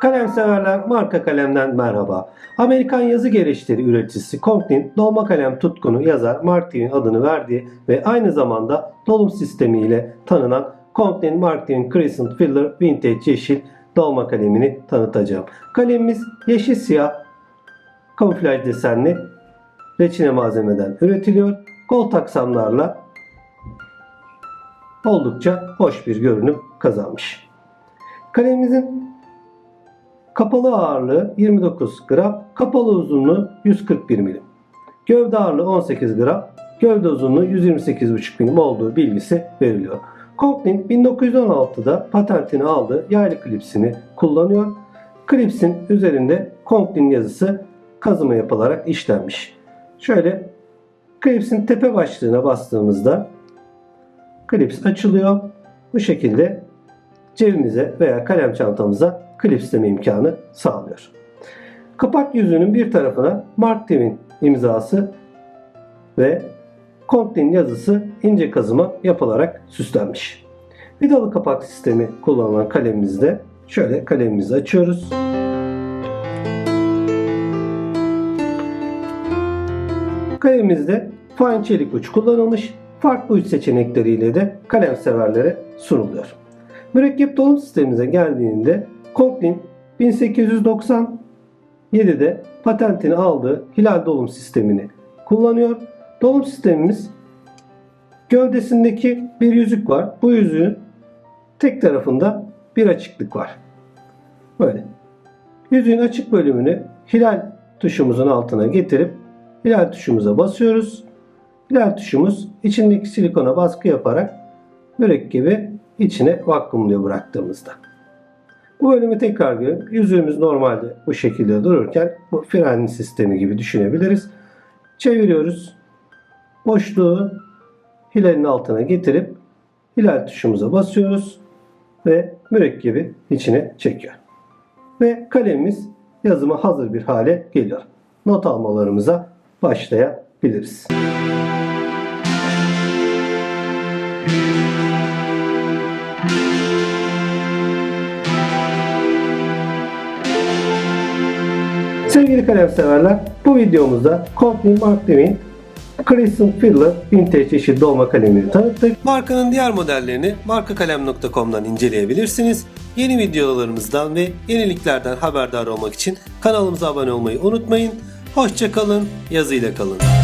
Kalem severler marka kalemden merhaba. Amerikan yazı gereçleri üreticisi Conklin dolma kalem tutkunu yazar Mark Twain adını verdiği ve aynı zamanda dolum sistemiyle tanınan Conklin Mark Twain Crescent Filler Vintage Yeşil dolma kalemini tanıtacağım. Kalemimiz yeşil siyah kamuflaj desenli reçine malzemeden üretiliyor. Gold aksamlarla oldukça hoş bir görünüm kazanmış. Kalemimizin kapalı ağırlığı 29 gram, kapalı uzunluğu 141 milim. Gövde ağırlığı 18 gram, gövde uzunluğu 128,5 milim olduğu bilgisi veriliyor. Conklin 1916'da patentini aldığı yaylı klipsini kullanıyor. Klipsin üzerinde Conklin yazısı kazıma yapılarak işlenmiş. Şöyle klipsin tepe başlığına bastığımızda klips açılıyor. Bu şekilde cebimize veya kalem çantamıza klipsleme imkanı sağlıyor. Kapak yüzünün bir tarafına Mark Twain imzası ve Conklin yazısı ince kazıma yapılarak süslenmiş. Vidalı kapak sistemi kullanılan kalemimizde şöyle kalemimizi açıyoruz. Kalemimizde fine çelik uç kullanılmış. Farklı uç seçenekleriyle de kalem severlere sunuluyor. Mürekkep dolum sistemimize geldiğinde Conklin 1897'de patentini aldığı hilal dolum sistemini kullanıyor. Dolum sistemimiz gövdesindeki bir yüzük var. Bu yüzüğün tek tarafında bir açıklık var. Böyle. Yüzüğün açık bölümünü hilal tuşumuzun altına getirip hilal tuşumuza basıyoruz. Hilal tuşumuz içindeki silikona baskı yaparak mürekkebi içine vakumluyor bıraktığımızda. Bu bölümü tekrar görüp yüzüğümüz normalde bu şekilde dururken bu fren sistemi gibi düşünebiliriz. Çeviriyoruz. Boşluğu hilalin altına getirip hilal tuşumuza basıyoruz ve mürekkebi içine çekiyor. Ve kalemimiz yazıma hazır bir hale geliyor. Not almalarımıza başlayabiliriz. Sevgili kalem severler, bu videomuzda Conklin Mark Twain Crescent Filler Vintage yeşil dolma kalemini tanıttık. Markanın diğer modellerini markakalem.com'dan inceleyebilirsiniz. Yeni videolarımızdan ve yeniliklerden haberdar olmak için kanalımıza abone olmayı unutmayın. Hoşçakalın, yazıyla kalın.